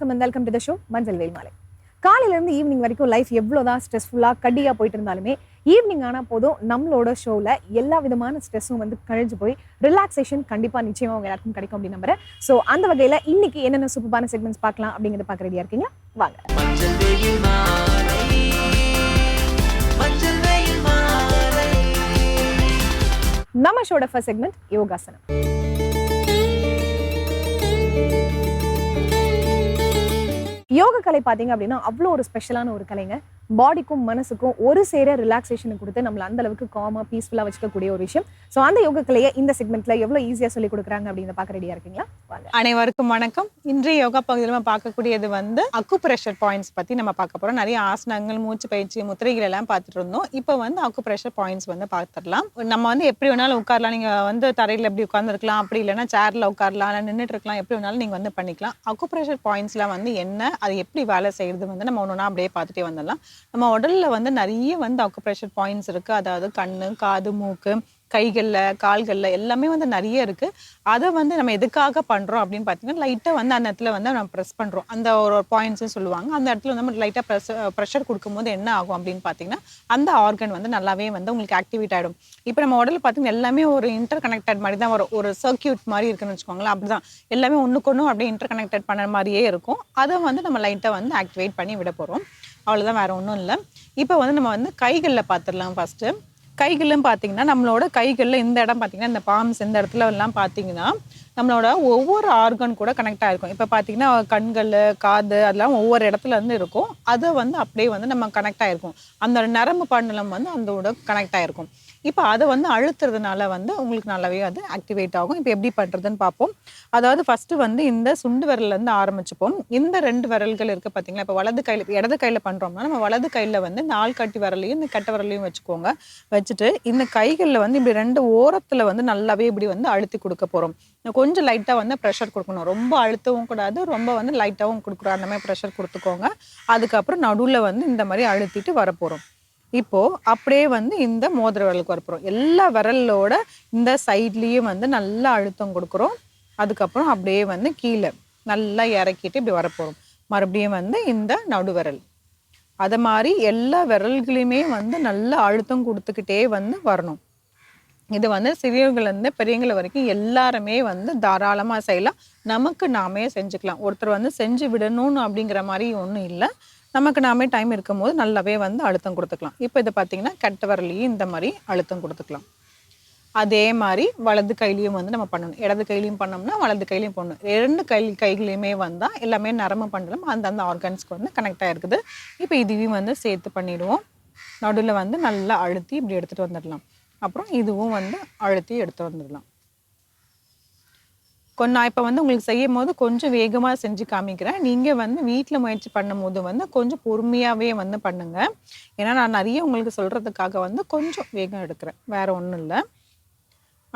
வணக்கம் and welcome to the show மஞ்சள் வேல் மாலை. காலையில இருந்து ஈவினிங் வரைக்கும் லைஃப் எவ்வளோதான் ஸ்ட்ரெஸ்ஃபுல்லாக கடியாக போயிட்டு இருந்தாலுமே ஈவினிங் ஆனால் போதும் நம்மளோட ஷோவில் எல்லா விதமான ஸ்ட்ரெஸ்ஸும் வந்து கழிஞ்சு போய் ரிலாக்ஸேஷன் கண்டிப்பாக நிச்சயமாக உங்க எல்லாருக்கும் கிடைக்கும் அப்படின்னு நம்புறேன். ஸோ அந்த வகையில் இன்னைக்கு என்னென்ன சூப்பரான செக்மெண்ட்ஸ் பார்க்கலாம் அப்படிங்கிறத பார்க்க ரெடியாக இருக்கீங்களா வாங்க. நம்ம ஷோட ஃபர்ஸ்ட் செக்மெண்ட் யோகாசனம். யோக கலை பார்த்தீங்க அப்படின்னா அவ்வளோ ஒரு ஸ்பெஷலான ஒரு கலைங்க. பாடிக்கும் மனசுக்கும் ஒரு சேர ரிலாக்ஸேஷன் கொடுத்து நம்மளை அந்த அளவுக்கு காமா பீஸ்ஃபுல்லாக வச்சுக்கக்கூடிய ஒரு விஷயம். ஸோ அந்த யோக கலையை இந்த செக்மெண்ட்ல எவ்வளோ ஈஸியாக சொல்லி கொடுக்குறாங்க அப்படின்னு பார்க்க ரெடியா இருக்கீங்களா? அனைவருக்கும் வணக்கம். இன்றைய யோகா பகுதியில் நம்ம பார்க்கக்கூடியது வந்து அக்கு ப்ரெஷர் பாயிண்ட்ஸ் பற்றி நம்ம பார்க்க போகிறோம் நிறைய ஆசனங்கள் மூச்சு பயிற்சி முத்திரைகள் எல்லாம் பார்த்துட்டு இருந்தோம். இப்போ வந்து அக்கு ப்ரெஷர் பாயிண்ட்ஸ் வந்து பார்த்துடலாம். நம்ம வந்து எப்படி வேணாலும் உட்காரலாம். நீங்கள் வந்து தரையில் எப்படி உட்காந்துருக்கலாம் அப்படி இல்லைன்னா சேரில் உட்காரலாம் இல்லை நின்றுட்டு இருக்கலாம் எப்படி வேணாலும் நீங்கள் வந்து பண்ணிக்கலாம். அக்கு ப்ரெஷர் பாயிண்ட்ஸ்லாம் வந்து என்ன அது எப்படி வேலை செய்கிறது வந்து நம்ம ஒன்று அப்படியே பார்த்துட்டே வந்துடலாம். நம்ம உடலில் வந்து நிறைய வந்து அக்குப்ரெஷர் பாயிண்ட்ஸ் இருக்குது அதாவது கண் காது மூக்கு கைகளில் கால்களில் எல்லாமே வந்து நிறைய இருக்குது அதை வந்து நம்ம எதுக்காக பண்ணுறோம் அப்படின்னு பார்த்தீங்கன்னா லைட்டாக வந்து அந்த இடத்துல வந்து நம்ம ப்ரெஸ் பண்ணுறோம் அந்த ஒரு பாயிண்ட்ஸும் சொல்லுவாங்க. அந்த இடத்துல வந்து நம்ம லைட்டாக ப்ரெஸ் ப்ரெஷர் கொடுக்கும்போது என்ன ஆகும் அப்படின்னு பார்த்தீங்கன்னா அந்த ஆர்கன் வந்து நல்லாவே வந்து உங்களுக்கு ஆக்டிவேட் ஆகிடும் இப்போ நம்ம உடலில் பார்த்தீங்கன்னா எல்லாமே ஒரு இன்டர் கனெக்டட் மாதிரி தான் வரும். ஒரு சர்க்கியூட் மாதிரி இருக்குன்னு வச்சுக்கோங்களேன் அப்படிதான். எல்லாமே ஒன்றுக்கு அப்படியே இன்டர் கனெக்டட் பண்ணுற மாதிரியே இருக்கும். அதை வந்து நம்ம லைட்டாக வந்து ஆக்டிவேட் பண்ணி விட போகிறோம் அவ்வளோதான் வேறு ஒன்றும் இல்லை. இப்போ வந்து நம்ம வந்து கைகளில் பார்த்துடலாம் ஃபஸ்ட்டு கைகளும் பார்த்தீங்கன்னா நம்மளோட கைகளில் இந்த இடம் பார்த்தீங்கன்னா இந்த பாம்ஸ் இந்த இடத்துல எல்லாம் பார்த்தீங்கன்னா நம்மளோட ஒவ்வொரு ஆர்கன் கூட கனெக்ட் ஆகிருக்கும் இப்போ பார்த்தீங்கன்னா கண்கள் காது அதெல்லாம் ஒவ்வொரு இடத்துல இருந்து இருக்கும். அதை வந்து அப்படியே வந்து நம்ம கனெக்ட் ஆகிருக்கும் அந்த நரம்பு பண்டலம் வந்து அதோட கனெக்ட் ஆகிருக்கும் இப்போ அதை வந்து அழுத்துறதுனால வந்து உங்களுக்கு நல்லாவே அது ஆக்டிவேட் ஆகும். இப்போ எப்படி பண்ணுறதுன்னு பார்ப்போம் அதாவது ஃபஸ்ட்டு வந்து இந்த சுண்டு விரல்லேருந்து ஆரம்பிச்சுப்போம். இந்த ரெண்டு விரல்கள் இருக்குது பார்த்தீங்களா இப்போ வலது கையில் இடது கையில் பண்ணுறோம்னா நம்ம வலது கையில் வந்து இந்த ஆள்காட்டி விரலையும் இந்த கட்ட விரலையும் வச்சுக்கோங்க. வச்சுட்டு இந்த கைகளில் வந்து இப்படி ரெண்டு ஓரத்தில் வந்து நல்லாவே இப்படி வந்து அழுத்தி கொடுக்க போகிறோம் கொஞ்சம் லைட்டாக வந்து ப்ரெஷர் கொடுக்கணும். ரொம்ப அழுத்தவும் கூடாது. ரொம்ப வந்து லைட்டாகவும் கொடுக்குறோம் அந்த மாதிரி ப்ரெஷர் கொடுத்துக்கோங்க. அதுக்கப்புறம் நடுவில் வந்து இந்த மாதிரி அழுத்திட்டு வரப்போகிறோம் இப்போ அப்படியே வந்து இந்த மோதிர விரலுக்கு வரப்போகிறோம் எல்லா விரலோட இந்த சைட்லேயும் வந்து நல்லா அழுத்தம் கொடுக்குறோம். அதுக்கப்புறம் அப்படியே வந்து கீழே நல்லா இறக்கிட்டு இப்படி வரப்போகிறோம் மறுபடியும் வந்து இந்த நடுவிரல். அதை மாதிரி எல்லா விரல்களையுமே வந்து நல்லா அழுத்தம் கொடுத்துக்கிட்டே வந்து வரணும். இது வந்து சிறியவங்கள்லேருந்து பெரியவங்கள வரைக்கும் எல்லாருமே வந்து தாராளமாக செய்யலாம். நமக்கு நாமே செஞ்சுக்கலாம். ஒருத்தர் வந்து செஞ்சு விடணும்னு அப்படிங்கிற மாதிரி ஒன்றும் இல்லை. நமக்கு நாமே டைம் இருக்கும்போது நல்லாவே வந்து அழுத்தம் கொடுத்துக்கலாம். இப்போ இதை பார்த்தீங்கன்னா கட்ட வரலையும் இந்த மாதிரி அழுத்தம் கொடுத்துக்கலாம். அதே மாதிரி வலது கையிலையும் வந்து நம்ம பண்ணணும். இடது கையிலையும் பண்ணோம்னா வலது கையிலையும் பண்ணணும் ரெண்டு கை கைகளையுமே வந்தால் எல்லாமே நரம்பு பண்ணலாம் அந்தந்த ஆர்கன்ஸ்க்கு வந்து கனெக்ட் ஆகிருக்குது இப்போ இதுவும் வந்து சேர்த்து பண்ணிடுவோம். நடுவில் வந்து நல்லா அழுத்தி இப்படி எடுத்துகிட்டு வந்துடலாம். அப்புறம் இதுவும் வந்து அழுத்தி எடுத்து வந்துடலாம். கொஞ்சம் நான் இப்போ வந்து உங்களுக்கு செய்யும் போது கொஞ்சம் வேகமாக செஞ்சு காமிக்கிறேன். நீங்கள் வந்து வீட்டில் முயற்சி பண்ணும்போது வந்து கொஞ்சம் பொறுமையாகவே வந்து பண்ணுங்க. ஏன்னா நான் நிறைய உங்களுக்கு சொல்கிறதுக்காக வந்து கொஞ்சம் வேகம் எடுக்கிறேன். வேற ஒன்றும் இல்லை.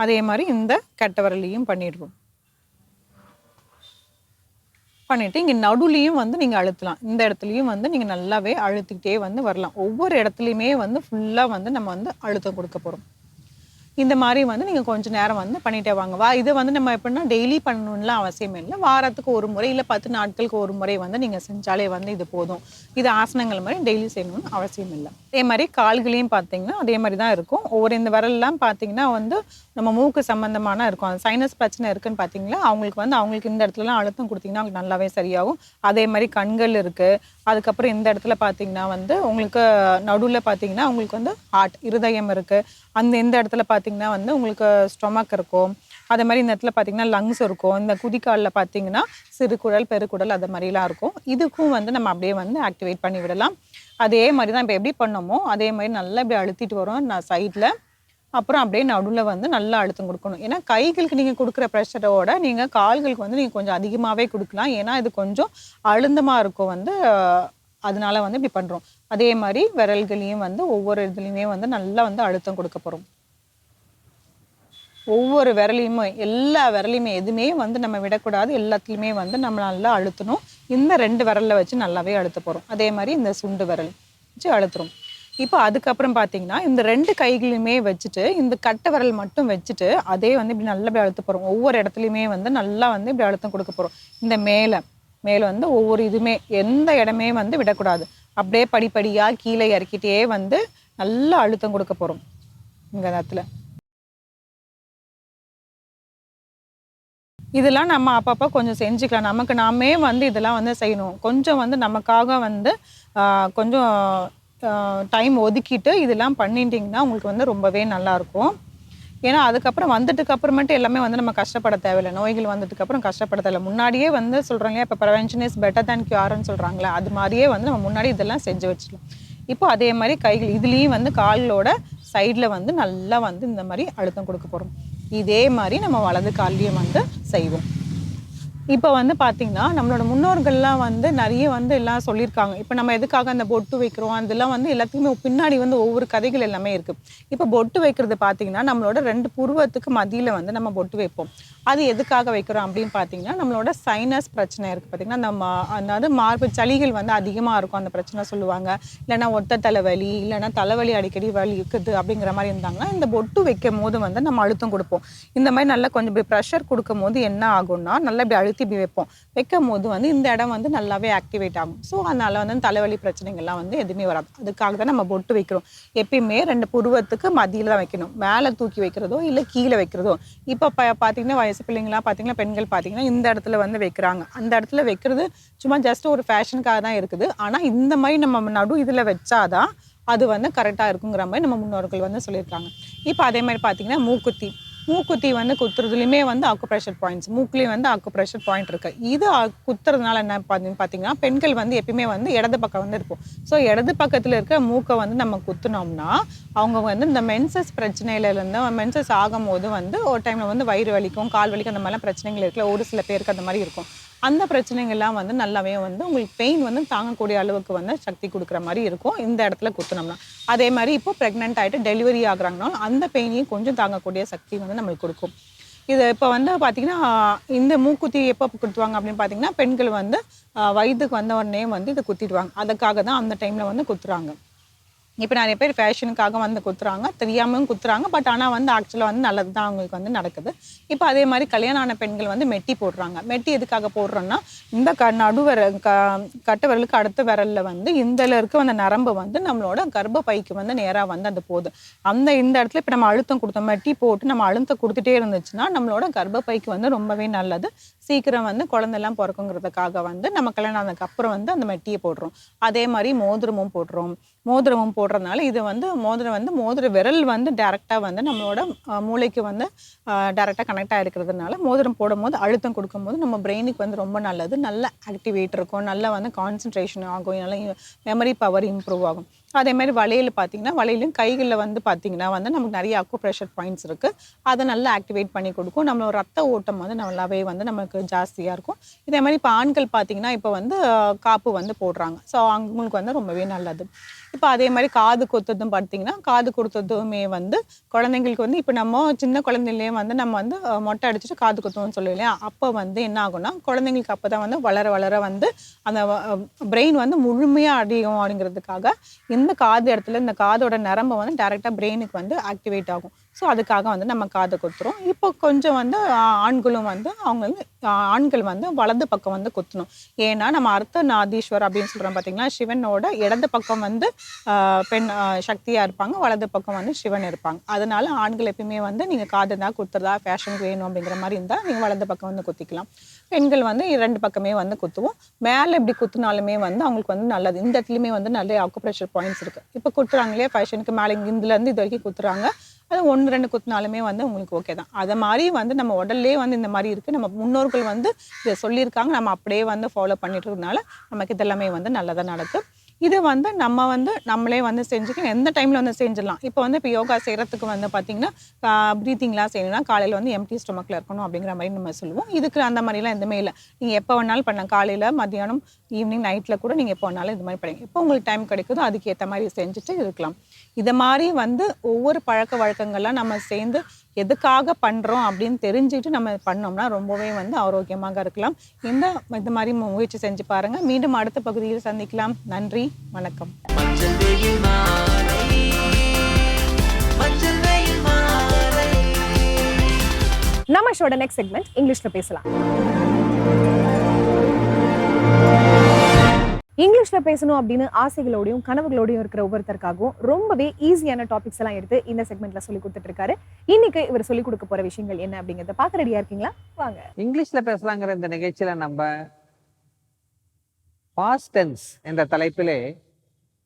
அதே மாதிரி இந்த கட்டவரலையும் பண்ணிடுவோம். பண்ணிட்டு இங்கே நடுவுலையும் வந்து நீங்கள் அழுத்தலாம். இந்த இடத்துலையும் வந்து நீங்கள் நல்லாவே அழுத்திக்கிட்டே வந்து வரலாம். ஒவ்வொரு இடத்துலையுமே வந்து ஃபுல்லாக வந்து நம்ம வந்து அழுத்தம் கொடுக்க போகிறோம் இந்த மாதிரி வந்து நீங்கள் கொஞ்ச நேரம் வந்து பண்ணிட்டே வாங்க. வா இதை வந்து நம்ம எப்படின்னா டெய்லி பண்ணணும்லாம் அவசியம் இல்லை. வாரத்துக்கு ஒரு முறை இல்லை பத்து நாட்களுக்கு ஒரு முறை வந்து நீங்கள் செஞ்சாலே வந்து இது போதும். இது ஆசனங்கள் மாதிரி டெய்லி செய்யணும்னு அவசியம் இல்லை. அதே மாதிரி கால்களையும் பார்த்தீங்கன்னா அதே மாதிரி தான் இருக்கும். ஒவ்வொரு இந்த விரல்லாம் பார்த்தீங்கன்னா வந்து நம்ம மூக்கு சம்மந்தமான இருக்கும். அந்த சைனஸ் பிரச்சனை இருக்குன்னு பார்த்தீங்களா? அவங்களுக்கு வந்து அவங்களுக்கு இந்த இடத்துலலாம் அழுத்தம் கொடுத்தீங்கன்னா அவங்களுக்கு நல்லாவே சரியாகும். அதே மாதிரி கண்கள் இருக்குது அதுக்கப்புறம் இந்த இடத்துல பார்த்தீங்கன்னா வந்து உங்களுக்கு நடுவில் பார்த்தீங்கன்னா உங்களுக்கு வந்து ஹார்ட் இருதயம் இருக்குது அந்த இந்த இடத்துல பார்த்தீங்கன்னா வந்து உங்களுக்கு ஸ்டொமக் இருக்கும் அதே மாதிரி இந்த இடத்துல பார்த்தீங்கன்னா லங்ஸ் இருக்கும் இந்த குதிக்காலில் பார்த்தீங்கன்னா சிறுகுடல் பெருக்குடல் அது மாதிரிலாம் இருக்கும். இதுக்கும் வந்து நம்ம அப்படியே வந்து ஆக்டிவேட் பண்ணி விடலாம். அதே மாதிரி தான் இப்போ எப்படி பண்ணோமோ அதே மாதிரி நல்லா இப்படி அழுத்திட்டு வரோம் நான் சைடில் அப்புறம் அப்படியே நடுவில் வந்து நல்லா அழுத்தம் கொடுக்கணும். ஏன்னா கைகளுக்கு நீங்கள் கொடுக்குற ப்ரெஷரோட நீங்கள் கால்களுக்கு வந்து நீங்கள் கொஞ்சம் அதிகமாகவே கொடுக்கலாம். ஏன்னா இது கொஞ்சம் அழுந்தமாக இருக்கும் வந்து அதனால வந்து இப்படி பண்ணுறோம் அதே மாதிரி விரல்களையும் வந்து ஒவ்வொரு இதுலேயுமே வந்து நல்லா வந்து அழுத்தம் கொடுக்க போகிறோம் ஒவ்வொரு விரலையுமே எல்லா விரலையுமே எதுவுமே வந்து நம்ம விடக்கூடாது. எல்லாத்துலேயுமே வந்து நம்ம நல்லா அழுத்தணும். இந்த ரெண்டு விரலில் வச்சு நல்லாவே அழுத்த போகிறோம் அதே மாதிரி இந்த சுண்டு விரல் வச்சு அழுத்துறோம். இப்போ அதுக்கப்புறம் பார்த்தீங்கன்னா இந்த ரெண்டு கைகளையுமே வச்சுட்டு இந்த கட்டை விரல் மட்டும் வச்சுட்டு அதே வந்து இப்படி நல்லா இப்படி அழுத்த போகிறோம் ஒவ்வொரு இடத்துலையுமே வந்து நல்லா வந்து இப்படி அழுத்தம் கொடுக்க போகிறோம் இந்த மேலே மேலே வந்து ஒவ்வொரு இதுவுமே எந்த இடமே வந்து விடக்கூடாது. அப்படியே படிப்படியாக கீழே இறக்கிட்டே வந்து நல்லா அழுத்தம் கொடுக்க போகிறோம் இந்த இடத்துல இதெல்லாம் நம்ம அப்பப்போ கொஞ்சம் செஞ்சுக்கலாம். நமக்கு நாமே வந்து இதெல்லாம் வந்து செய்யணும். கொஞ்சம் வந்து நமக்காக வந்து கொஞ்சம் டைம் ஒதுக்கிட்டு இதெல்லாம் பண்ணிட்டீங்கன்னா உங்களுக்கு வந்து ரொம்பவே நல்லாயிருக்கும். ஏன்னா அதுக்கப்புறம் வந்துட்டுக்கு அப்புறமேட்டு எல்லாமே வந்து நம்ம கஷ்டப்பட தேவையில்லை. நோய்கள் வந்ததுக்கு அப்புறம் கஷ்டப்பட தேவையில்லை. முன்னாடியே வந்து சொல்கிறாங்க இப்போ ப்ரிவென்ஷன் இஸ் பெட்டர் தேன் கியூர்னு சொல்கிறாங்களே அது மாதிரியே வந்து நம்ம முன்னாடி இதெல்லாம் செஞ்சு வச்சிடலாம் இப்போ அதே மாதிரி கைகள் இதுலேயும் வந்து கால்களோட சைடில் வந்து நல்லா வந்து இந்த மாதிரி அழுத்தம் கொடுக்க போகிறோம் இதே மாதிரி நம்ம வலது கால்லையும் வந்து செய்வோம். இப்போ வந்து பார்த்தீங்கன்னா நம்மளோட முன்னோர்கள்லாம் வந்து நிறைய வந்து எல்லாம் சொல்லியிருக்காங்க. இப்போ நம்ம எதுக்காக அந்த பொட்டு வைக்கிறோம்? அதெல்லாம் வந்து எல்லாத்துக்குமே பின்னாடி வந்து ஒவ்வொரு கதைகள் எல்லாமே இருக்குது இப்போ பொட்டு வைக்கிறது பார்த்தீங்கன்னா நம்மளோட ரெண்டு புருவத்துக்கு மதியில் வந்து நம்ம பொட்டு வைப்போம். அது எதுக்காக வைக்கிறோம் அப்படின்னு பார்த்தீங்கன்னா நம்மளோட சைனஸ் பிரச்சனை இருக்குது பார்த்தீங்கன்னா நம்ம அதாவது மார்பு சளிகள் வந்து அதிகமாக இருக்கும் அந்த பிரச்சனை சொல்லுவாங்க. இல்லைன்னா ஒத்த தலைவலி இல்லைன்னா தலைவலி அடிக்கடி வலி இருக்குது அப்படிங்கிற மாதிரி இருந்தாங்கன்னா இந்த பொட்டு வைக்கும் போது வந்து நம்ம அழுத்தம் கொடுப்போம். இந்த மாதிரி நல்லா கொஞ்சம் இப்படி ப்ரெஷர் கொடுக்கும் போது என்ன ஆகும்னா நல்லா இப்படி அழுத்தி இப்படி வைப்போம். வைக்கும் போது வந்து இந்த இடம் வந்து நல்லாவே ஆக்டிவேட் ஆகும். ஸோ அதனால் வந்து தலைவலி பிரச்சனைகள்லாம் வந்து எதுவுமே வராது. அதுக்காக தான் நம்ம பொட்டு வைக்கிறோம். எப்பயுமே ரெண்டு புருவத்துக்கு மதியில் தான் வைக்கணும். மேலே தூக்கி வைக்கிறதோ இல்லை கீழே வைக்கிறதோ. இப்போ ப பார்த்தீங்கன்னா வயசு பிள்ளைங்களாம் பார்த்தீங்கன்னா பெண்கள் பார்த்தீங்கன்னா இந்த இடத்துல வந்து வைக்கிறாங்க. அந்த இடத்துல வைக்கிறது சும்மா ஜஸ்ட் ஒரு ஃபேஷனுக்காக தான் இருக்குது. ஆனால் இந்த மாதிரி நம்ம நடு இதில் வச்சாதான் அது வந்து கரெக்டாக இருக்குங்கிற மாதிரி நம்ம முன்னோர்கள் வந்து சொல்லியிருக்காங்க. இப்போ அதே மாதிரி பார்த்தீங்கன்னா மூக்குத்தி. மூக்குத்தி வந்து குத்துறதுலையுமே வந்து அக்குப்ரெஷர் பாயிண்ட்ஸ் மூக்குலேயும் வந்து அக்குப்ரெஷர் பாயிண்ட் இருக்குது இது குத்துறதுனால என்ன பார்த்தி- பார்த்தீங்கன்னா பெண்கள் வந்து எப்பயுமே வந்து இடது பக்கம் வந்து இருப்போம் ஸோ இடது பக்கத்தில் இருக்க மூக்கை வந்து நம்ம குத்துனோம்னா அவங்க வந்து இந்த மென்சஸ் பிரச்சனையில இருந்து மென்சஸ் ஆகும்போது வந்து ஒரு டைமில் வந்து வயிறு வலிக்கும் கால் வலிக்கும் அந்த மாதிரிலாம் பிரச்சனைகள் இருக்குல்ல ஒரு சில பேருக்கு அந்த மாதிரி இருக்கும். அந்த பிரச்சனைகள்லாம் வந்து நல்லாவே வந்து உங்களுக்கு பெயின் வந்து தாங்கக்கூடிய அளவுக்கு வந்து சக்தி கொடுக்குற மாதிரி இருக்கும். இந்த இடத்துல குத்துனோம்னா. அதே மாதிரி இப்போ ப்ரெக்னென்ட் ஆகிட்டு டெலிவரி ஆகுறாங்கனாலும் அந்த பெயினையும் கொஞ்சம் தாங்கக்கூடிய சக்தி வந்து நம்மளுக்கு கொடுக்கும். இது இப்போ வந்து பார்த்தீங்கன்னா இந்த மூக்குத்தி எப்போ குத்துவாங்க அப்படின்னு பார்த்தீங்கன்னா பெண்கள் வந்து வயதுக்கு வந்த உடனே வந்து இதை குத்திடுவாங்க. அதுக்காக தான் அந்த டைமில் வந்து குத்துறாங்க. இப்போ நிறைய பேர் ஃபேஷனுக்காக வந்து குத்துறாங்க தெரியாமலும் குத்துறாங்க பட் ஆனால் வந்து ஆக்சுவலாக வந்து நல்லது தான் அவங்களுக்கு வந்து நடக்குது. இப்போ அதே மாதிரி கல்யாணம் ஆன பெண்கள் வந்து மெட்டி போடுறாங்க. மெட்டி எதுக்காக போடுறோன்னா இந்த க நடுவரல் க கட்ட விரலுக்கு அடுத்த விரலில் வந்து இந்தல இருக்க அந்த நரம்பு வந்து நம்மளோட கர்ப்பப்பைக்கு வந்து நேராக வந்து அது போகுது. அந்த இந்த இடத்துல இப்போ நம்ம அழுத்தம் கொடுத்தோம் மெட்டி போட்டு நம்ம அழுத்தம் கொடுத்துட்டே இருந்துச்சுன்னா நம்மளோட கர்ப்பப்பைக்கு வந்து ரொம்பவே நல்லது. சீக்கிரம் வந்து குழந்தைலாம் பிறக்குங்கிறதுக்காக வந்து நம்ம கல்யாணம் ஆனதுக்கு அப்புறம் வந்து அந்த மெட்டியை போடுறோம். அதே மாதிரி மோதிரமும் போடுறோம். மோதிரமும் போடுறதுனால இது வந்து மோதிரம் வந்து மோதிர விரல் வந்து டேரெக்டாக வந்து நம்மளோட மூளைக்கு வந்து டேரெக்டாக கனெக்ட் ஆகிருக்கிறதுனால மோதிரம் போடும்போது அழுத்தம் கொடுக்கும்போது நம்ம பிரெயினுக்கு வந்து ரொம்ப நல்லது. நல்ல ஆக்டிவேட் இருக்கும். நல்லா வந்து கான்சன்ட்ரேஷன் ஆகும். நல்லா மெமரி பவர் இம்ப்ரூவ் ஆகும். அதே மாதிரி வளையல் பார்த்தீங்கன்னா வளையலும் கைகளில் வந்து பார்த்தீங்கன்னா வந்து நமக்கு நிறைய அக்கு ப்ரெஷர் பாயிண்ட்ஸ் இருக்குது அதை நல்லா ஆக்டிவேட் பண்ணி கொடுக்கும். நம்மளோட ரத்த ஓட்டம் வந்து நல்லாவே வந்து நமக்கு ஜாஸ்தியாக இருக்கும். இதே மாதிரி இப்போ ஆண்கள் பார்த்தீங்கன்னா இப்போ வந்து காப்பு வந்து போடுறாங்க. ஸோ அவங்களுக்கு வந்து ரொம்பவே நல்லது. இப்போ அதே மாதிரி காது கொத்ததும் பார்த்தீங்கன்னா காது கொடுத்ததுமே வந்து குழந்தைங்களுக்கு வந்து இப்போ நம்ம சின்ன குழந்தையிலேயே வந்து நம்ம வந்து மொட்டை அடிச்சுட்டு காது குத்துவோம்னு சொல்லுவோம் இல்லையா? அப்போ வந்து என்ன ஆகும்னா குழந்தைங்களுக்கு அப்போ தான் வந்து வளர வளர வந்து அந்த பிரெயின் வந்து முழுமையாக அடையும் அப்படிங்கிறதுக்காக இந்த காது இடத்துல இந்த காதோட நரம்பை வந்து டேரெக்டாக பிரெயினுக்கு வந்து ஆக்டிவேட் ஆகும். ஸோ அதுக்காக வந்து நம்ம காது குத்துறோம். இப்போ கொஞ்சம் வந்து ஆண்களும் வந்து அவங்க வந்து ஆண்கள் வந்து வலது பக்கம் வந்து குத்தணும். ஏன்னா நம்ம அர்த்த நாதீஸ்வர் அப்படின்னு சொல்கிறோம் பார்த்தீங்கன்னா சிவனோட இடது பக்கம் வந்து பெண் சக்தியாக இருப்பாங்க. வலது பக்கம் வந்து சிவன் இருப்பாங்க. அதனால ஆண்கள் எப்பயுமே வந்து நீங்கள் காது தான் குத்துறதா ஃபேஷனுக்கு வேணும் அப்படிங்கிற மாதிரி இருந்தால் நீங்கள் வலது பக்கம் வந்து குத்திக்கலாம். பெண்கள் வந்து இரண்டு பக்கமே வந்து குத்துவோம். மேலே இப்படி குத்துனாலுமே வந்து அவங்களுக்கு வந்து நல்லது. இந்த இடத்துலையுமே வந்து நிறைய ஆக்குப்ரெஷர் பாயிண்ட்ஸ் இருக்குது இப்போ குத்துறாங்களே ஃபேஷனுக்கு மேலே இங்க இதுலேருந்து இது வரைக்கும் குத்துறாங்க. அது ஒன்று ரெண்டு குத்துனாலுமே வந்து உங்களுக்கு ஓகே தான். அதை மாதிரி வந்து நம்ம உடல்லே வந்து இந்த மாதிரி இருக்குது நம்ம முன்னோர்கள் வந்து இதை சொல்லியிருக்காங்க. நம்ம அப்படியே வந்து ஃபாலோ பண்ணிட்டு இருக்கனால நமக்கு இதெல்லாமே வந்து நல்லதாக நடக்கும். இது வந்து நம்ம வந்து நம்மளே வந்து செஞ்சுக்கலாம் எந்த டைமில் வந்து செஞ்சிடலாம். இப்போ வந்து இப்போ யோகா செய்கிறதுக்கு வந்து பார்த்தீங்கன்னா ப்ரீத்திங்லாம் செய்யணும்னா காலையில் வந்து எம்டி ஸ்டொமக்கில் இருக்கணும் அப்படிங்கிற மாதிரி நம்ம சொல்லுவோம். இதுக்கு அந்த மாதிரிலாம் எதுவுமே இல்லை. நீங்கள் எப்போ வேணாலும் பண்ணலாம். காலையில் மத்தியானம் ஈவினிங் நைட்டில் கூட நீங்கள் எப்போ வேணாலும் இது மாதிரி பண்ணுங்க. எப்போ உங்களுக்கு டைம் கிடைக்குதோ அதுக்கு ஏற்ற மாதிரி செஞ்சுட்டு இருக்கலாம். இதை மாதிரி வந்து ஒவ்வொரு பழக்க வழக்கங்கள்லாம் நம்ம சேர்ந்து எதுக்காக பண்ணுறோம் அப்படின்னு தெரிஞ்சுட்டு நம்ம பண்ணோம்னா ரொம்பவே வந்து ஆரோக்கியமாக இருக்கலாம். இந்த இந்த மாதிரி முயற்சி செஞ்சு பாருங்கள் மீண்டும் அடுத்த பகுதியில் சந்திக்கலாம். நன்றி வணக்கம். நம்ம ஷோட நெக்ஸ்ட் செக்மெண்ட் இங்கிலீஷில் பேசலாம். இங்கிலீஷ்ல பேசணும் அப்படின்னு ஆசைகளோடையும் கனவுகளோடையும் இருக்கிற ஒவ்வொருத்தருக்காகவும் ரொம்பவே ஈஸியான டாபிக்ஸ் எல்லாம் எடுத்து இந்த செக்மெண்ட்ல சொல்லி கொடுத்துட்டு இருக்காரு இன்னைக்கு இவர் சொல்லி கொடுக்க போற விஷயங்கள் என்ன அப்படிங்கறத பார்க்க ரெடியா இருக்கீங்களா? வாங்க. இங்கிலீஷ்ல பேசலாங்கிற இந்த நிகழ்ச்சியில நம்ம பாஸ்டென்ஸ் என்ற தலைப்பிலே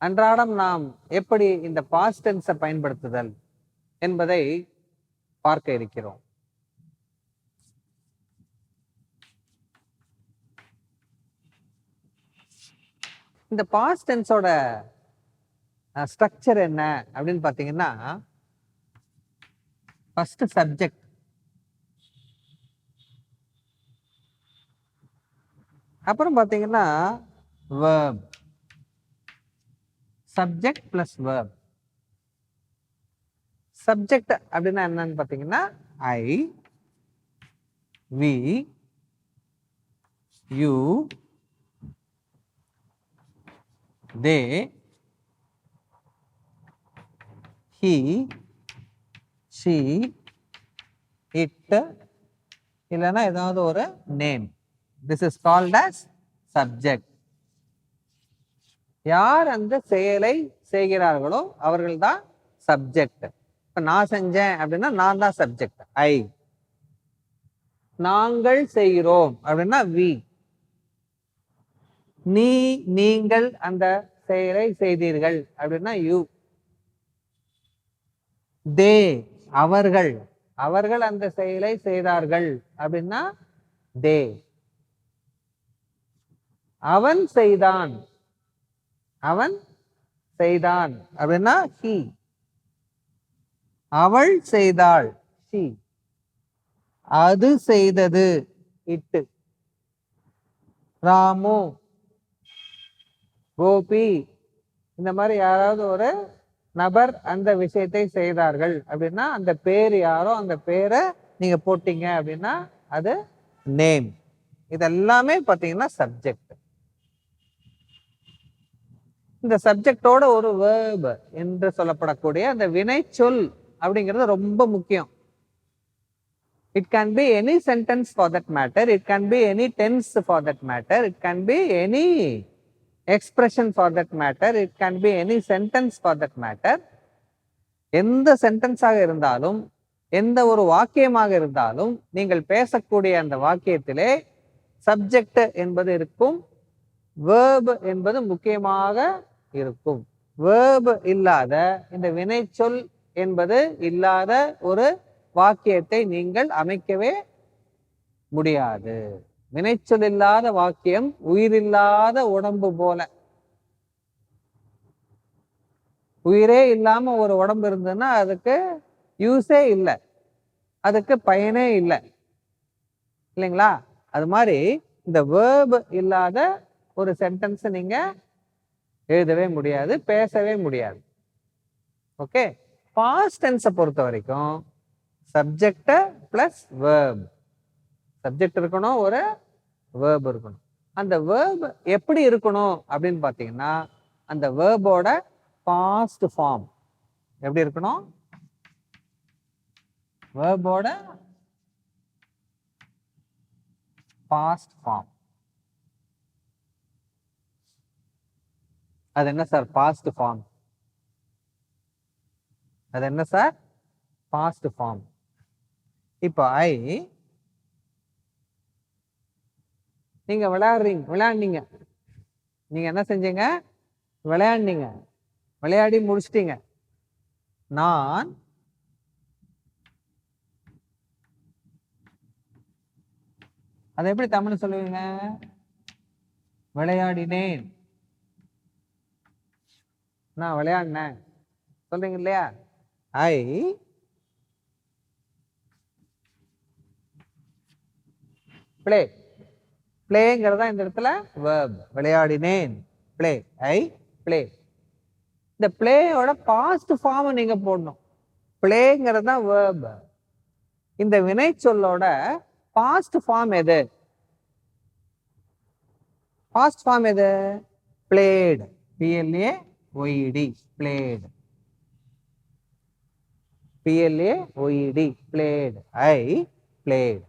அன்றாடம் நாம் எப்படி இந்த பாஸ்டென்ஸை பயன்படுத்துதல் என்பதை பார்க்க இருக்கிறோம். இந்த பாஸ்ட் டென்ஸோட ஸ்ட்ரக்சர் என்ன அப்படின்னு பார்த்தீங்கன்னா ஃபர்ஸ்ட் சப்ஜெக்ட் அப்புறம் பார்த்தீங்கன்னா verb. Subject plus verb subject அப்படின்னா என்னன்னு பார்த்தீங்கன்னா I we you they he she it இல்லைன்னா ஏதாவது ஒரு name this is called as subject யார் அந்த செயலை செய்கிறார்களோ அவர்கள் தான் சப்ஜெக்ட் இப்போ நான் செஞ்சேன் அப்படின்னா நான் தான் சப்ஜெக்ட் ஐ நாங்கள் செய்கிறோம் அப்படின்னா வி நீ நீங்கள் அந்த செயலை செய்தீர்கள். அப்படின்னா யூ தே அவர்கள். அவர்கள் அந்த செயலை செய்தார்கள். அப்படின்னா தே. அவன் செய்தான். அவன் செய்தான். அப்படின்னா ஹி அவள் செய்தாள். ஷி அது செய்தது. இட்டு. ராமு. கோபி. இந்த மாதிரி யாராவது ஒரு நபர் அந்த விஷயத்தை செய்தார்கள் அப்படின்னா அந்த பேர் யாரோ அந்த பேரை நீங்க போட்டீங்க அப்படின்னா அது நேம். இதெல்லாமே பார்த்தீங்கன்னா சப்ஜெக்ட். இந்த சப்ஜெக்டோட ஒரு வேர்ப் என்று சொல்லப்படக்கூடிய அந்த வினைச்சொல் அப்படிங்கிறது ரொம்ப முக்கியம். It can be any sentence for that matter it can be any tense for that matter it can be any expression for that matter it can be any sentence for that matter எந்த சென்டென்ஸாக இருந்தாலும் எந்த ஒரு வாக்கியமாக இருந்தாலும் நீங்கள் பேசக்கூடிய அந்த வாக்கியத்திலே subject என்பது இருக்கும் வேர்பு என்பது முக்கியமாக இருக்கும். வேர்பு இல்லாத இந்த வினைச்சொல் என்பது இல்லாத ஒரு வாக்கியத்தை நீங்கள் அமைக்கவே முடியாது. வினைச்சொல் இல்லாத வாக்கியம் உயிரில்லாத உடம்பு போல. உயிரே இல்லாம ஒரு உடம்பு இருந்ததுன்னா அதுக்கு யூஸே இல்லை. அதுக்கு பயனே இல்லை. இல்லைங்களா? அது மாதிரி இந்த வேர்ப் இல்லாத ஒரு சென்டென்ஸ் நீங்க எழுதவே முடியாது பேசவே முடியாது. ஓகே பாஸ்ட் டென்ஸை பொறுத்த வரைக்கும் சப்ஜெக்ட பிளஸ் வேர்ப் சப்ஜெக்ட் இருக்கணும் ஒரு வேர்ப் இருக்கணும். அந்த வேர்ப் எப்படி இருக்கணும் அப்படின்னு பார்த்தீங்கன்னா அந்த வேர்போட பாஸ்ட் ஃபார்ம் எப்படி இருக்கணும்? வேர்போட பாஸ்ட் ஃபார்ம் அது என்ன சார் பாஸ்ட் ஃபார்ம் அது என்ன சார் பாஸ்ட் ஃபார்ம் இப்போ ஐ நீங்க விளையாடுறீங்க விளையாண்டீங்க நீங்க என்ன செஞ்சீங்க? விளையாண்டீங்க விளையாடி முடிச்சிட்டீங்க. நான் அதை எப்படி தமிழ் சொல்லுவீங்க? விளையாடினேன். நான் விளையாடினேன். சொல்றீங்க இல்லையா? I play. பிளேங்கிறது தான் இந்த இடத்துல? வேர்ப் விளையாடினேன். பிளே ஐ பிளே இந்த பிளேயோட பாஸ்ட் ஃபார்மை நீங்க போடணும். பிளேங்கிறது தான் வேர்ப் இந்த வினை சொல்லோட பாஸ்ட் ஃபார்ம் எது? பாஸ்ட் ஃபார்ம் எது played P L A Y D played P L A Y D played I played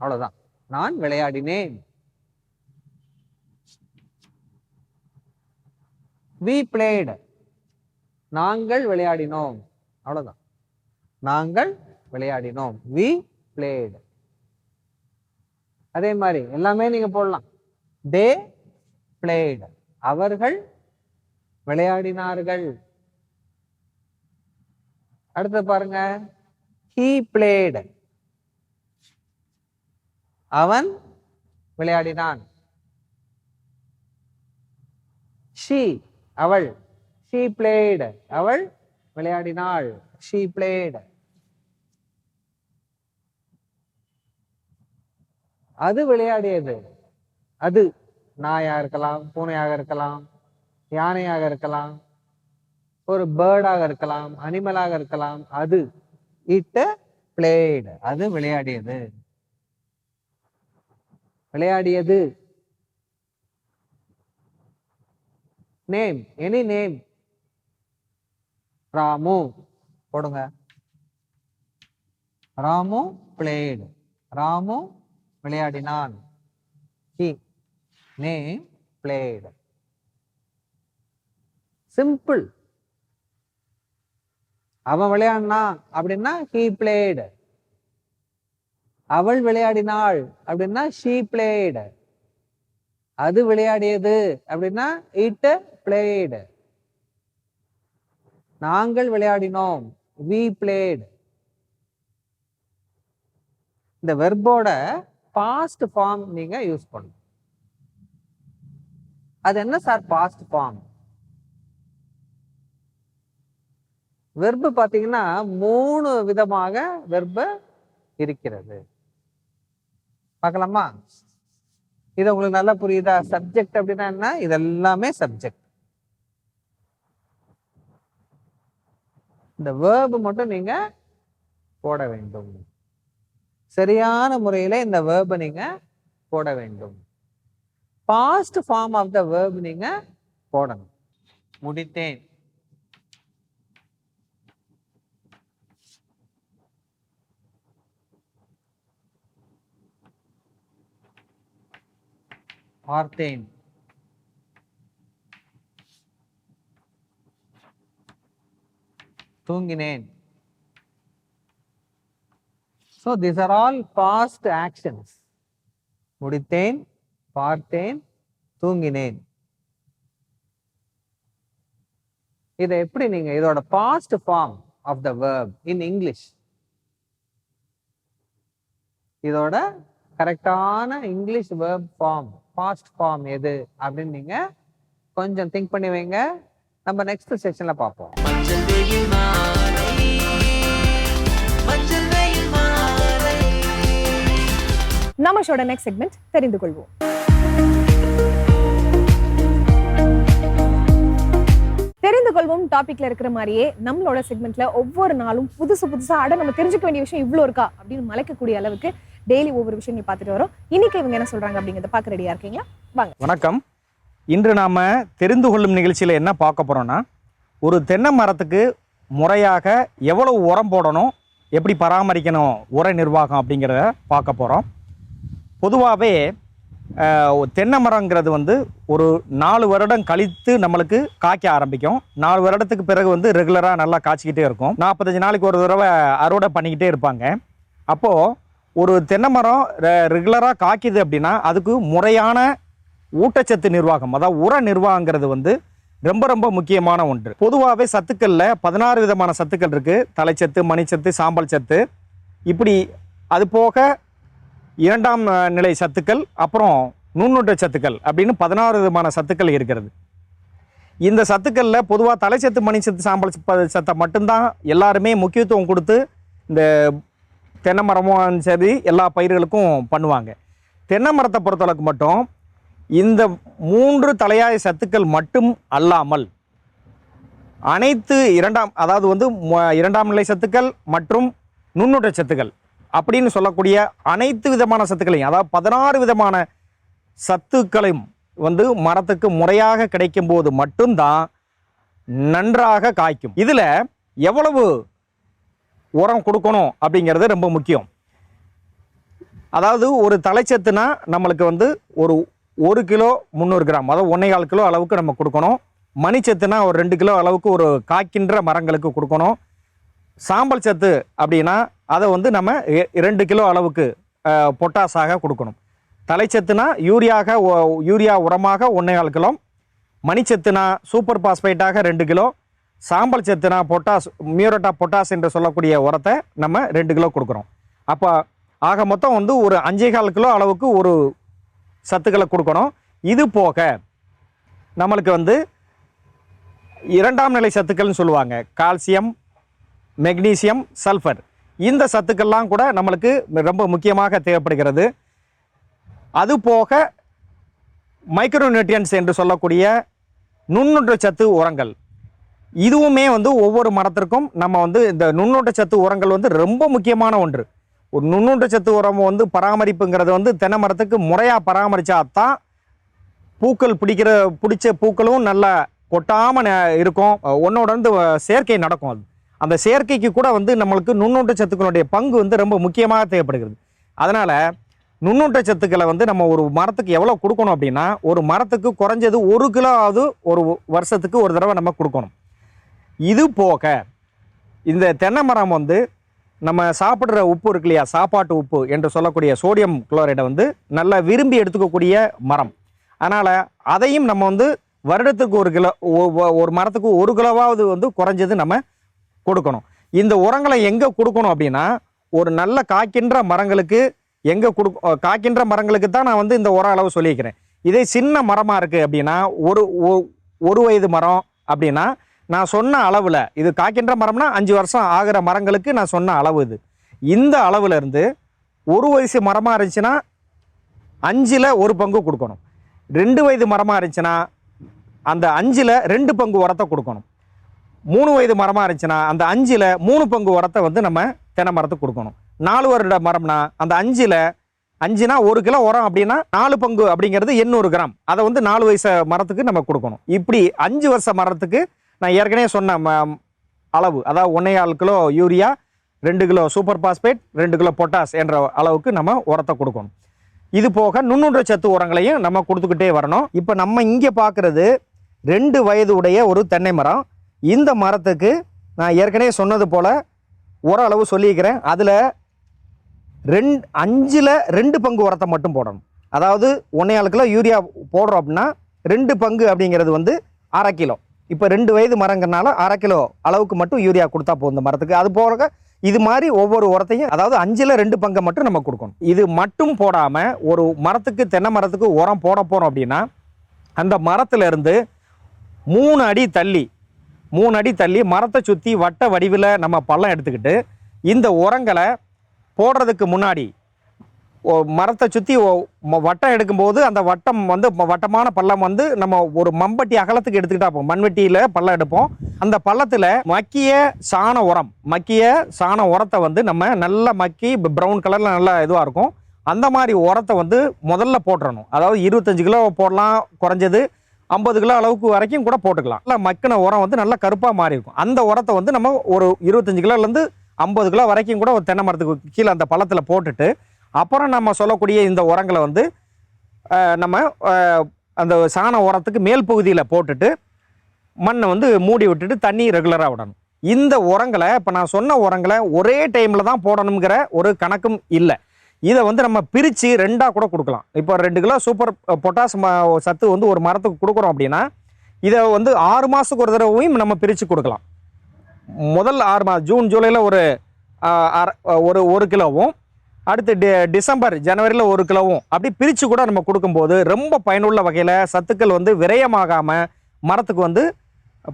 அவ்வளவுதான். நான் விளையாடினேன். வி பிளேடு நாங்கள் விளையாடினோம். அவ்வளவுதான். நாங்கள் விளையாடினோம். வி பிளேடு அதே மாதிரி எல்லாமே நீங்க போடலாம். தே பிளேடு அவர்கள் விளையாடினார்கள். அடுத்து பாருங்க. ஹீ பிளேடு அவன் விளையாடினான். ஷீ அவள். ஷீ பிளேடு அவள் விளையாடினாள். ஷீ பிளேடு அது விளையாடியது. அது நாயா இருக்கலாம் பூனையாக இருக்கலாம் யானையாக இருக்கலாம் ஒரு பேர்டாக இருக்கலாம் அனிமலாக இருக்கலாம் அது இட்ட பிளேடு அது விளையாடியது. விளையாடியது. நேம் எனி நேம் ராமு போடுங்க. ராமு பிளேடு ராமு விளையாடினான். ஹி நேம் பிளேடு சிம்பிள் அவன் விளையாடினான் அப்படின்னா ஹீ பிளேடு அவள் விளையாடினாள் அப்படின்னா ஷீ பிளேடு அது விளையாடியது அப்படின்னா இட் பிளேடு நாங்கள் விளையாடினோம். வி பிளேடு இந்த வெர்போட பாஸ்ட் ஃபார்ம் நீங்க யூஸ் பண்ணணும். அது என்ன சார் பாஸ்ட் ஃபார்ம் வெர்பு பாத்தீங்கன்னா மூணு விதமாக வெர்பு இருக்கிறது. பார்க்கலாமா? இது உங்களுக்கு நல்லா புரியுதா? சப்ஜெக்ட் அப்படின்னா என்ன? இது எல்லாமே சப்ஜெக்ட் இந்த வேர்பு மட்டும் நீங்க போட வேண்டும். சரியான முறையில இந்த வேர்பை நீங்க போட வேண்டும். Past form of the verb நீங்க போடணும். முடித்தேன். பார்த்தேன். தூங்கினேன். So this are all past actions முடித்தேன் பார்த்தேன் தூங்கினேன். இதை எப்படி நீங்க இதோட past form of the verb in English இதோட கரெக்டான English verb form past form எது அப்படின்னு நீங்க கொஞ்சம் திங்க் பண்ணி வைங்க. நம்ம நெக்ஸ்ட் செஷன்ல பார்ப்போம். நம்ம ஷோட நெக்ஸ்ட் செக்மெண்ட் தெரிந்து கொள்வோம். தெரிந்து கொள்வோம் டாபிக்ல இருக்கிற மாதிரியே நம்மளோட செக்மெண்ட்ல ஒவ்வொரு நாளும் புதுசு புதுசா அட நம்ம தெரிஞ்சுக்க வேண்டிய விஷயம் இவ்வளோ இருக்கா? அப்படின்னு மலைக்கக்கூடிய அளவுக்கு டெய்லி ஒவ்வொரு விஷயங்கள் பார்த்துட்டு வரோம். இன்னைக்கு இவங்க என்ன சொல்றாங்க அப்படிங்கறத பார்க்க ரெடியா இருக்கீங்களா? வாங்க. வணக்கம். இன்று நாம் தெரிந்து கொள்ளும் நிகழ்ச்சியில் என்ன பார்க்க போகிறோன்னா ஒரு தென்னை மரத்துக்கு முறையாக எவ்வளவு உரம் போடணும் எப்படி பராமரிக்கணும் உர நிர்வாகம் அப்படிங்கிறத பார்க்க போகிறோம் பொதுவாகவே தென்னை மரங்கிறது வந்து ஒரு நாலு வருடம் கழித்து நம்மளுக்கு காய்க்க ஆரம்பிக்கும். நாலு வருடத்துக்கு பிறகு வந்து ரெகுலராக நல்லா காய்ச்சிக்கிட்டே இருக்கும். நாற்பத்தஞ்சு நாளைக்கு ஒரு தடவை அறுவடை பண்ணிக்கிட்டே இருப்பாங்க. அப்போது ஒரு தென்னை மரம் ரெகுலராக காய்க்குது அப்படின்னா அதுக்கு முறையான ஊட்டச்சத்து நிர்வாகம் அதாவது உர நிர்வாகங்கிறது வந்து ரொம்ப ரொம்ப முக்கியமான ஒன்று. பொதுவாகவே சத்துக்களில் பதினாறு விதமான சத்துக்கள் இருக்குது தலைச்சத்து மணிச்சத்து சாம்பல் சத்து. இப்படி அது போக இரண்டாம் நிலை சத்துக்கள் அப்புறம் நுண்ணுற்ற சத்துக்கள் அப்படின்னு பதினாறு விதமான சத்துக்கள் இருக்கிறது. இந்த சத்துக்களில் பொதுவாக தலைச்சத்து மணிச்சத்து சாம்பல் சத்தை மட்டும்தான் எல்லாருமே முக்கியத்துவம் கொடுத்து இந்த தென்னை மரமும் சரி எல்லா பயிர்களுக்கும் பண்ணுவாங்க. தென்னை மரத்தை பொறுத்தளவுக்கு மட்டும் இந்த மூன்று தலையாய சத்துக்கள் மட்டும் அல்லாமல் அனைத்து இரண்டாம் அதாவது வந்து இரண்டாம் நிலை சத்துக்கள் மற்றும் நுண்ணூட்ட சத்துக்கள் அப்படின்னு சொல்லக்கூடிய அனைத்து விதமான சத்துக்களையும் அதாவது பதினாறு விதமான சத்துக்களையும் வந்து மரத்துக்கு முறையாக கிடைக்கும் போது மட்டும்தான் நன்றாக காய்க்கும். இதில் எவ்வளவு உரம் கொடுக்கணும் அப்படிங்கிறது ரொம்ப முக்கியம். அதாவது ஒரு தலைச்சத்துனா நம்மளுக்கு வந்து ஒரு ஒரு கிலோ முந்நூறு கிராம். அதாவது ஒன்றே கால் கிலோ அளவுக்கு நம்ம கொடுக்கணும். மணிச்சத்துனா ஒரு ரெண்டு கிலோ அளவுக்கு ஒரு காய்க்கின்ற மரங்களுக்கு கொடுக்கணும். சாம்பல் சத்து அப்படின்னா அதை வந்து நம்ம எ- ரெண்டு கிலோ அளவுக்கு அஹ், பொட்டாஸாக கொடுக்கணும். தலைச்சத்துனா யூரியாக யூரியா உரமாக ஒன்றே கால். கிலோ மணிச்சத்துனா சூப்பர் பாஸ்பேட்டாக ரெண்டு கிலோ. சாம்பல் சத்துனா பொட்டாஸ் மியூரட்டா பொட்டாஸ் என்று சொல்லக்கூடிய உரத்தை நம்ம ரெண்டு கிலோ கொடுக்குறோம். அப்போ ஆக மொத்தம் வந்து ஒரு அஞ்சே கால் கிலோ அளவுக்கு ஒரு சத்துக்களை கொடுக்கணும். இது போக நம்மளுக்கு வந்து இரண்டாம் நிலை சத்துக்கள்னு சொல்லுவாங்க. Calcium magnesium sulphur. இந்த சத்துக்கள்லாம் கூட நம்மளுக்கு ரொம்ப முக்கியமாக தேவைப்படுகிறது. அது போக மைக்ரோநியூட்ரியன்ஸ் என்று சொல்லக்கூடிய நுண்ணுற்ற சத்து உரங்கள். இதுவுமே வந்து ஒவ்வொரு மரத்திற்கும் நம்ம வந்து இந்த நுண்ணூட்ட சத்து உரங்கள் வந்து ரொம்ப முக்கியமான ஒன்று. ஒரு நுண்ணூட்ட சத்து உரம் வந்து பராமரிப்புங்கிறது வந்து தென்னை மரத்துக்கு முறையாக பராமரித்தா தான் பூக்கள் பிடிக்கிற பிடிச்ச பூக்களும் நல்லா கொட்டாமல் இருக்கும். ஒன்னோட செயற்கை சேர்க்கை நடக்கும் அது. அந்த சேர்க்கைக்கு கூட வந்து நம்மளுக்கு நுண்ணூட்ட சத்துக்களுடைய பங்கு வந்து ரொம்ப முக்கியமாக தேவைப்படுகிறது. அதனால் நுண்ணூட்ட சத்துக்களை வந்து நம்ம ஒரு மரத்துக்கு எவ்வளோ கொடுக்கணும் அப்படின்னா ஒரு மரத்துக்கு குறைஞ்சது ஒரு கிலோவாவது ஒரு வருஷத்துக்கு ஒரு தடவை நம்ம கொடுக்கணும். இது போக இந்த தென்னை மரம் வந்து நம்ம சாப்பிட்ற உப்பு இருக்கு இல்லையா? சாப்பாட்டு உப்பு என்று சொல்லக்கூடிய சோடியம் குளோரைடை வந்து நல்லா விரும்பி எடுத்துக்கக்கூடிய மரம். அதனால் அதையும் நம்ம வந்து வருடத்துக்கு ஒரு கிலோ ஒரு மரத்துக்கு ஒரு கிலோவாவது வந்து குறைஞ்சது நம்ம கொடுக்கணும். இந்த உரங்களை எங்கே கொடுக்கணும் அப்படின்னா ஒரு நல்ல காய்க்கின்ற மரங்களுக்கு எங்கே கொடு காய்க்கின்ற மரங்களுக்கு தான் நான் வந்து இந்த உர அளவு சொல்லியிருக்கிறேன். இதே சின்ன மரமாக இருக்குது அப்படின்னா ஒரு ஒ- ஒரு வயது மரம் அப்படின்னா நான் சொன்ன அளவில் இது காக்கின்ற மரம்னா அஞ்சு வருஷம் ஆகிற மரங்களுக்கு நான் சொன்ன அளவு இது. இந்த அளவுலேருந்து ஒரு வயசு மரமாக இருந்துச்சுன்னா அஞ்சில் ஒரு பங்கு கொடுக்கணும். ரெண்டு வயது மரமாக இருந்துச்சுன்னா அந்த அஞ்சில் ரெண்டு பங்கு உரத்தை கொடுக்கணும். மூணு வயது மரமாக இருந்துச்சுன்னா அந்த அஞ்சில் மூணு பங்கு உரத்தை வந்து நம்ம தென்னை மரத்துக்கு கொடுக்கணும். நாலு வருட மரம்னா அந்த அஞ்சில் அஞ்சுனா ஒரு கிலோ உரம் அப்படின்னா நாலு பங்கு அப்படிங்கிறது எண்ணூறு கிராம். அதை வந்து நாலு வயசு மரத்துக்கு நம்ம கொடுக்கணும். இப்படி அஞ்சு வருஷ மரத்துக்கு நான் ஏற்கனவே சொன்ன ம- அளவு அதாவது ஒன்றே ஆள் கிலோ யூரியா ரெண்டு கிலோ சூப்பர் பாஸ்பேட் ரெண்டு கிலோ பொட்டாஸ் என்ற அளவுக்கு நம்ம உரத்தை கொடுக்கணும். இது போக நுண்ணுன்ற சத்து உரங்களையும் நம்ம கொடுத்துக்கிட்டே வரணும். இப்போ நம்ம இங்கே பார்க்குறது ரெண்டு வயது உடைய ஒரு தென்னை மரம். இந்த மரத்துக்கு நான் ஏற்கனவே சொன்னது போல் உர அளவு சொல்லியிருக்கிறேன். அதில் ரெண்டு அஞ்சில் ரெண்டு பங்கு உரத்தை மட்டும் போடணும். அதாவது ஒன்றே ஆறு கிலோ யூரியா போடுறோம் அப்படின்னா ரெண்டு பங்கு அப்படிங்கிறது வந்து அரை கிலோ. இப்போ ரெண்டு வயது மரங்கிறனால அரை கிலோ அளவுக்கு மட்டும் யூரியா கொடுத்தா போதும் இந்த மரத்துக்கு. அது போக இது மாதிரி ஒவ்வொரு உரத்தையும் அதாவது அஞ்சில் ரெண்டு பங்கை மட்டும் நம்ம கொடுக்கணும். இது மட்டும் போடாமல் ஒரு மரத்துக்கு தென்னை மரத்துக்கு உரம் போட போகிறோம் அப்படின்னா அந்த மரத்துலேருந்து மூணு அடி தள்ளி மூணு அடி தள்ளி மரத்தை சுற்றி வட்ட வடிவில் நம்ம பள்ளம் எடுத்துக்கிட்டு இந்த உரங்களை போடுறதுக்கு முன்னாடி மரத்தை சுற்றி வட்டம் எடுக்கும்போது அந்த வட்டம் வந்து ம- வட்டமான பள்ளம் வந்து நம்ம ஒரு மம்பட்டி அகலத்துக்கு எடுத்துக்கிட்டா போகும் மண்வெட்டியில் பள்ளம் எடுப்போம். அந்த பள்ளத்தில் மக்கிய சாண உரம் மக்கிய சாண உரத்தை வந்து நம்ம நல்லா மக்கி ப்ரௌன் கலரில் நல்லா இதுவாக இருக்கும். அந்த மாதிரி உரத்தை வந்து முதல்ல போட்டுறணும். அதாவது இருபத்தஞ்சு கிலோ போடலாம் குறைஞ்சது ஐம்பது கிலோ அளவுக்கு வரைக்கும் கூட போட்டுக்கலாம். நல்லா மக்கின உரம் வந்து நல்லா கருப்பாக மாறி இருக்கும். அந்த உரத்தை வந்து நம்ம ஒரு இருபத்தஞ்சு கிலோலேருந்து ஐம்பது கிலோ வரைக்கும் கூட ஒரு தென்னை மரத்துக்கு கீழே அந்த பள்ளத்தில் போட்டுட்டு அப்புறம் நம்ம சொல்லக்கூடிய இந்த உரங்களை வந்து நம்ம அந்த சாண உரத்துக்கு மேல் பகுதியில் போட்டுட்டு மண்ணை வந்து மூடி விட்டுட்டு தண்ணி ரெகுலராக விடணும். இந்த உரங்களை இப்போ நான் சொன்ன உரங்களை ஒரே டைமில் தான் போடணுங்கிற ஒரு கணக்கும் இல்லை. இதை வந்து நம்ம பிரித்து ரெண்டாக கூட கொடுக்கலாம். இப்போ ரெண்டு கிலோ சூப்பர் பொட்டாஸ் சத்து வந்து ஒரு மரத்துக்கு கொடுக்குறோம் அப்படின்னா இதை வந்து ஆறு மாதத்துக்கு ஒரு தடவையும் நம்ம பிரித்து கொடுக்கலாம். முதல் ஆறு மாதம் ஜூன் ஜூலையில் ஒரு அரை- ஒரு ஒரு கிலோவும் அடுத்து டி டிசம்பர் ஜனவரியில் ஒரு கிலோவும். அப்படி பிரித்து கூட நம்ம கொடுக்கும்போது ரொம்ப பயனுள்ள வகையில் சத்துக்கள் வந்து விரயமாகாமல் மரத்துக்கு வந்து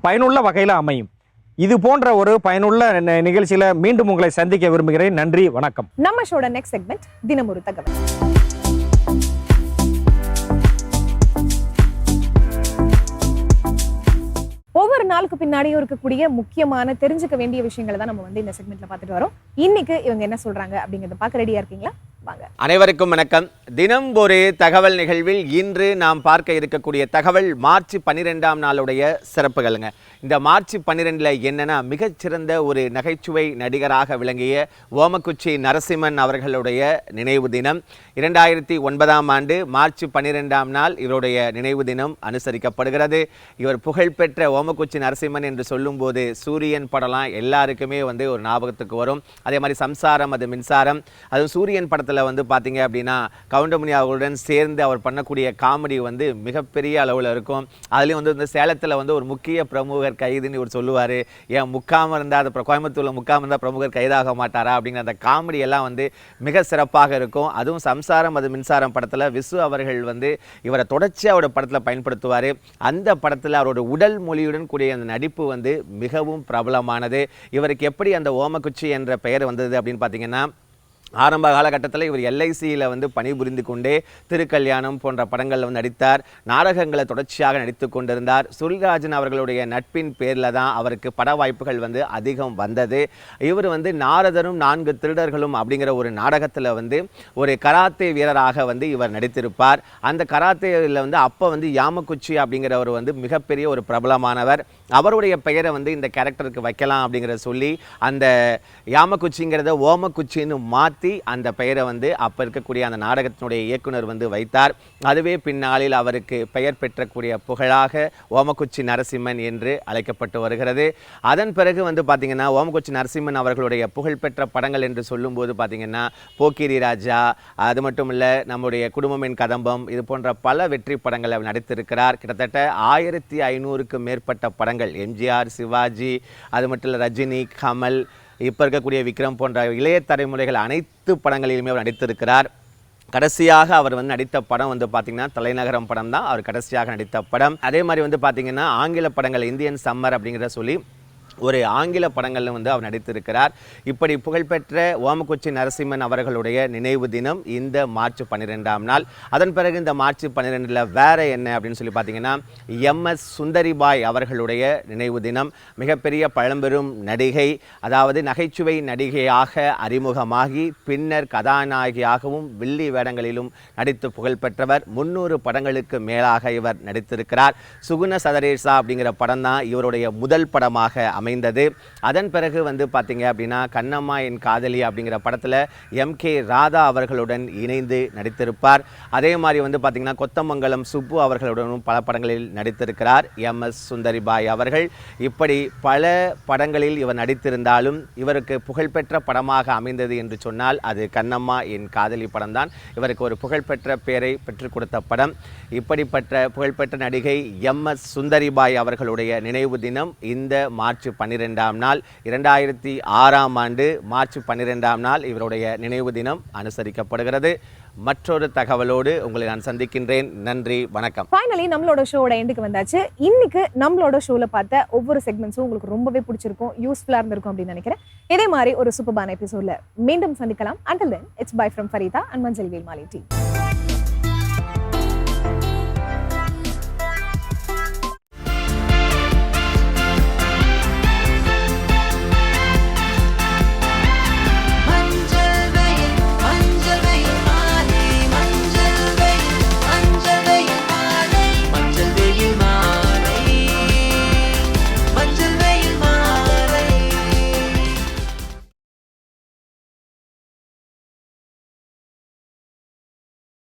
பயனுள்ள வகையில் அமையும். இது போன்ற ஒரு பயனுள்ள நிகழ்ச்சியில் நிகழ்ச்சியில மீண்டும் உங்களை சந்திக்க விரும்புகிறேன். நன்றி வணக்கம். நம்ம ஷோட நெக்ஸ்ட் செக்மெண்ட் தினம் தகவல். ஒவ்வொரு நாளுக்கு பின்னாடியும் இருக்கக்கூடிய முக்கியமான தெரிஞ்சுக்க வேண்டிய விஷயங்களை தான் நம்ம வந்து இந்த செக்மெண்ட்ல பார்த்துட்டு வரோம். இன்னைக்கு இவங்க என்ன சொல்றாங்க அப்படிங்கறத பார்க்க ரெடியா இருக்கீங்களா? வாங்க அனைவருக்கும் வணக்கம். தினம் ஒரு தகவல் நிகழ்வில் இன்று நாம் பார்க்க இருக்கக்கூடிய தகவல் மார்ச் பன்னிரெண்டாம் நாளுடைய சிறப்புகளுங்க. இந்த மார்ச் பன்னிரெண்டில் என்னன்னா மிகச்சிறந்த ஒரு நகைச்சுவை நடிகராக விளங்கிய ஓமக்குச்சி நரசிம்மன் அவர்களுடைய நினைவு தினம். இரண்டாயிரத்தி ஒன்பதாம் ஆண்டு மார்ச் பன்னிரெண்டாம் நாள் இவருடைய நினைவு தினம் அனுசரிக்கப்படுகிறது. இவர் புகழ்பெற்ற ஓமக்குச்சி நரசிம்மன் என்று சொல்லும்போது சூரியன் படம்லாம் எல்லாருக்குமே வந்து ஒரு ஞாபகத்துக்கு வரும். அதே மாதிரி சம்சாரம் அது மின்சாரம் அதுவும் சூரியன் படத்தில் வந்து பார்த்தீங்க அப்படின்னா கவுண்டமணி அவர்களுடன் சேர்ந்து அவர் பண்ணக்கூடிய காமெடி வந்து மிகப்பெரிய அளவில் இருக்கும். அதுலேயும் வந்து இந்த சேலத்தில் வந்து ஒரு முக்கிய பிரமுகர் கைதுன்னு இவர் சொல்லுவார். ஏன் முக்காமல் இருந்தால் அது அப்புறம் கோயம்புத்தூரில் முக்காமல் இருந்தால் பிரமுகர் கைதாக மாட்டாரா அப்படிங்கிற அந்த காமெடி எல்லாம் வந்து மிக சிறப்பாக இருக்கும். அதுவும் சம்சாரம் அது மின்சாரம் படத்தில் விசு அவர்கள் வந்து இவரை தொடர்ச்சியாக அவரோட படத்தில் பயன்படுத்துவார். அந்த படத்தில் அவரோட உடல் மொழியுடன் கூடிய அந்த நடிப்பு வந்து மிகவும் பிரபலமானது. இவருக்கு எப்படி அந்த ஓமக்குச்சி என்ற பெயர் வந்தது அப்படின்னு பார்த்தீங்கன்னா ஆரம்ப காலகட்டத்தில் இவர் எல்ஐசியில் வந்து பணிபுரிந்து கொண்டே திருக்கல்யாணம் போன்ற படங்களில் வந்து நடித்தார். நாடகங்களை தொடர்ச்சியாக நடித்து கொண்டிருந்தார். சுல்ராஜன் அவர்களுடைய நட்பின் பேரில் தான் அவருக்கு பட வாய்ப்புகள் வந்து அதிகம் வந்தது. இவர் வந்து நாரதரும் நான்கு திருடர்களும் அப்படிங்கிற ஒரு நாடகத்தில் வந்து ஒரு கராத்தே வீரராக வந்து இவர் நடித்திருப்பார். அந்த கராத்தேயில் வந்து அப்போ வந்து யாமக்குச்சி அப்படிங்கிறவர் வந்து மிகப்பெரிய ஒரு பிரபலமானவர். அவருடைய பெயரை வந்து இந்த கேரக்டருக்கு வைக்கலாம் அப்படிங்கிறத சொல்லி அந்த யாமக்குச்சிங்கிறத ஓமக்குச்சின்னு மாற்றி அந்த பெயரை வந்து அப்போ இருக்கக்கூடிய அந்த நாடகத்தினுடைய இயக்குனர் வந்து வைத்தார். அதுவே பின்னாளில் அவருக்கு பெயர் பெற்றக்கூடிய புகழாக ஓமக்குச்சி நரசிம்மன் என்று அழைக்கப்பட்டு வருகிறது. அதன் பிறகு வந்து பார்த்திங்கன்னா ஓமக்குச்சி நரசிம்மன் அவர்களுடைய புகழ்பெற்ற படங்கள் என்று சொல்லும்போது பார்த்திங்கன்னா போக்கிரி ராஜா அது மட்டும் இல்லை நம்முடைய குடும்பமின் கதம்பம் இது போன்ற பல வெற்றி படங்களை அவர் நடித்திருக்கிறார். கிட்டத்தட்ட ஆயிரத்தி ஐநூறுக்கு மேற்பட்ட படங்கள் எம்ஜிஆர் சிவாஜி அது மட்டும் இல்லை ரஜினி கமல் இப்போ இருக்கக்கூடிய விக்ரம் போன்ற இளைய தலைமுறைகள் அனைத்து படங்களிலுமே அவர் நடித்திருக்கிறார். கடைசியாக அவர் வந்து நடித்த படம் வந்து பார்த்திங்கன்னா தலைநகரம் படம் தான் அவர் கடைசியாக நடித்த படம். அதே மாதிரி வந்து பார்த்திங்கன்னா ஆங்கில படங்கள் இந்தியன் சம்மர் அப்படிங்கிற சொல்லி ஒரு ஆங்கில படங்களில் வந்து அவர் நடித்திருக்கிறார். இப்படி புகழ்பெற்ற ஓமக்குச்சி நரசிம்மன் அவர்களுடைய நினைவு தினம் இந்த மார்ச் பன்னிரெண்டாம் நாள். அதன் பிறகு இந்த மார்ச் பன்னிரெண்டில் வேற என்ன அப்படின்னு சொல்லி பார்த்தீங்கன்னா எம்எஸ் சுந்தரிபாய் அவர்களுடைய நினைவு தினம். மிகப்பெரிய பழம்பெரும் நடிகை அதாவது நகைச்சுவை நடிகையாக அறிமுகமாகி பின்னர் கதாநாயகியாகவும் வில்லி வேடங்களிலும் நடித்து புகழ்பெற்றவர். முன்னூறு படங்களுக்கு மேலாக இவர் நடித்திருக்கிறார். சுகுண சதரேசா அப்படிங்கிற படம் தான் இவருடைய முதல் படமாக அமைந்தது. அதன் பிறகு வந்து பார்த்தீங்க அப்படின்னா கண்ணம்மா என் காதலி அப்படிங்கிற படத்தில் எம் கே ராதா அவர்களுடன் இணைந்து நடித்திருப்பார். அதே மாதிரி வந்து பார்த்தீங்கன்னா கொத்தமங்கலம் சுப்பு அவர்களுடனும் பல படங்களில் நடித்திருக்கிறார். எம் எஸ் சுந்தரிபாய் அவர்கள். இப்படி பல படங்களில் இவர் நடித்திருந்தாலும் இவருக்கு புகழ்பெற்ற படமாக அமைந்தது என்று சொன்னால் அது கண்ணம்மா என் காதலி படம்தான். இவருக்கு ஒரு புகழ்பெற்ற பெயரை பெற்றுக் கொடுத்த படம். இப்படிப்பட்ட புகழ்பெற்ற நடிகை எம் எஸ் சுந்தரிபாய் அவர்களுடைய நினைவு தினம் இந்த மார்ச் பன்னிரெண்டாம் நாள். இரண்டாயிரத்தி ஆறாம் ஆண்டு மார்ச் பன்னிரெண்டாம் நாள் இவருடைய நினைவு தினம் அனுசரிக்கப்படுகிறது. மற்றொரு தகவலோடு உங்களை நான் சந்திக்கின்றேன். நன்றி வணக்கம். ஃபைனலி நம்மளோட ஷோவோட எண்டுக்கு வந்தாச்சு. இன்னைக்கு நம்மளோட ஷோல பார்த்த ஒவ்வொரு செக்மெண்ட்ஸும் உங்களுக்கு ரொம்பவே பிடிச்சிருக்கும் யூஸ்ஃபுல்லா இருந்திருக்கும் அப்படின்னு நினைக்கிறேன். இதே மாதிரி ஒரு சூப்பர்பான எபிசோட்ல மீண்டும் சந்திக்கலாம். Until then it's bye from Farida and Manjal Velmali tea